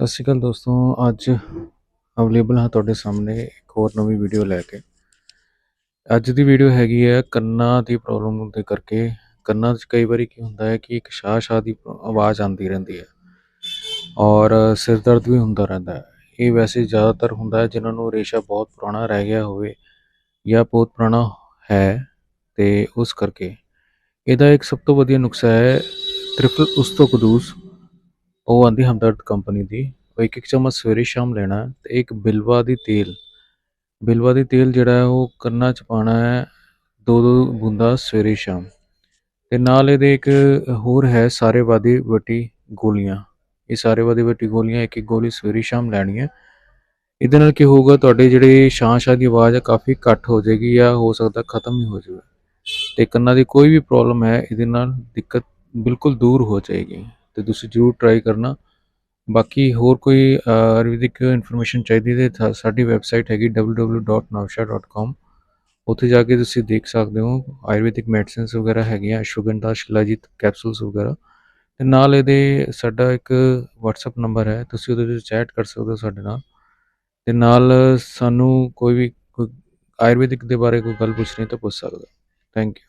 ਸਤਿ ਸ਼੍ਰੀ ਅਕਾਲ ਦੋਸਤੋ, ਅੱਜ ਅਵੇਲੇਬਲ ਹਾਂ ਤੁਹਾਡੇ ਸਾਹਮਣੇ ਇੱਕ ਹੋਰ ਨਵੀਂ ਵੀਡੀਓ ਲੈ ਕੇ। ਅੱਜ ਦੀ ਵੀਡੀਓ ਹੈਗੀ ਹੈ ਕੰਨਾਂ ਦੀ ਪ੍ਰੋਬਲਮ ਦੇ ਕਰਕੇ। ਕੰਨਾਂ 'ਚ ਕਈ ਵਾਰੀ ਕੀ ਹੁੰਦਾ ਹੈ ਕਿ ਇੱਕ ਸ਼ਾਹ ਸ਼ਾਹ ਦੀ ਆਵਾਜ਼ ਆਉਂਦੀ ਰਹਿੰਦੀ ਹੈ ਔਰ ਸਿਰ ਦਰਦ ਵੀ ਹੁੰਦਾ ਰਹਿੰਦਾ ਹੈ। ਇਹ ਵੈਸੇ ਜ਼ਿਆਦਾਤਰ ਹੁੰਦਾ ਹੈ ਜਿਨ੍ਹਾਂ ਨੂੰ ਰੇਸ਼ਾ ਬਹੁਤ ਪੁਰਾਣਾ ਰਹਿ ਗਿਆ ਹੋਵੇ ਜਾਂ ਬਹੁਤ ਪੁਰਾਣਾ ਹੈ ਤੇ ਉਸ ਕਰਕੇ। ਇਹਦਾ ਇੱਕ ਸਭ ਤੋਂ ਵਧੀਆ ਨੁਸਖਾ ਹੈ ਤ੍ਰਿਫਲ ਉਸਤੋ ਕਦੂਸ। ਉਹ ਆਂਦੀ ਹਮਦਰਦ ਕੰਪਨੀ ਦੀ, ਉਹ ਇੱਕ ਇੱਕ ਚਮਚ ਸਵੇਰੇ ਸ਼ਾਮ ਲੈਣਾ ਹੈ ਤੇ ਇੱਕ ਬਿਲਵਾ ਦੀ ਤੇਲ। ਬਿਲਵਾ ਦੀ ਤੇਲ ਜਿਹੜਾ ਹੈ ਉਹ ਕੰਨਾਂ 'ਚ ਪਾਣਾ ਹੈ ਦੋ ਦੋ ਬੂੰਦਾ ਸਵੇਰੇ ਸ਼ਾਮ। ਤੇ ਨਾਲ ਇਹਦੇ ਇੱਕ ਹੋਰ ਹੈ ਸਾਰੇ ਵਾਦੀ ਵਟੀ ਗੋਲੀਆਂ। ਇਹ ਸਾਰੇ ਵਾਦੀ ਵਟੀ ਗੋਲੀਆਂ ਇੱਕ ਇੱਕ ਗੋਲੀ ਸਵੇਰੇ ਸ਼ਾਮ ਲੈਣੀ ਹੈ ਇਹਦੇ ਨਾਲ ਕੀ ਹੋਊਗਾ, ਤੁਹਾਡੇ ਜਿਹੜੇ ਸ਼ਾਂ ਸ਼ਾਂ ਦੀ ਆਵਾਜ਼ ਹੈ ਕਾਫੀ ਘੱਟ ਹੋ ਜਾਏਗੀ ਜਾਂ ਹੋ ਸਕਦਾ ਖਤਮ ਹੀ ਹੋ ਜਾਵੇ। ਤੇ ਕੰਨਾਂ ਦੀ ਕੋਈ ਵੀ ਪ੍ਰੋਬਲਮ ਹੈ, ਇਹਦੇ ਨਾਲ ਦਿੱਕਤ ਬਿਲਕੁਲ ਦੂਰ ਹੋ ਜਾਏਗੀ। ਤੇ ਤੁਸੀਂ ਜਰੂਰ ਟਰਾਈ ਕਰਨਾ। ਬਾਕੀ ਹੋਰ ਕੋਈ ਆਯੁਰਵੈਦਿਕ ਇਨਫੋਰਮੇਸ਼ਨ ਚਾਹੀਦੀ ਹੈ ਤਾਂ ਸਾਡੀ ਵੈਬਸਾਈਟ ਹੈਗੀ www.navsha.com ਉੱਥੇ ਜਾ ਕੇ ਤੁਸੀਂ ਦੇਖ ਸਕਦੇ ਹੋ, ਆਯੁਰਵੈਦਿਕ ਮੈਡੀਸਿਨਸ ਵਗੈਰਾ ਹੈਗੀਆਂ ਅਸ਼ਵਗੰਧਾ ਸ਼ਿਲਾਜੀਤ ਕੈਪਸੂਲਸ ਵਗੈਰਾ। ਤੇ ਨਾਲ ਇਹਦੇ ਸਾਡਾ ਇੱਕ WhatsApp ਨੰਬਰ ਹੈ, ਤੁਸੀਂ ਉਹਦੇ ਤੇ ਚੈਟ ਕਰ ਸਕਦੇ ਹੋ ਸਾਡੇ ਨਾਲ। ਤੇ ਨਾਲ ਸਾਨੂੰ ਕੋਈ ਵੀ, ਕੋਈ ਆਯੁਰਵੈਦਿਕ ਦੇ ਬਾਰੇ ਕੋਈ ਗੱਲ ਪੁੱਛਣੀ ਤਾਂ ਪੁੱਛ ਸਕਦੇ ਹੋ। Thank you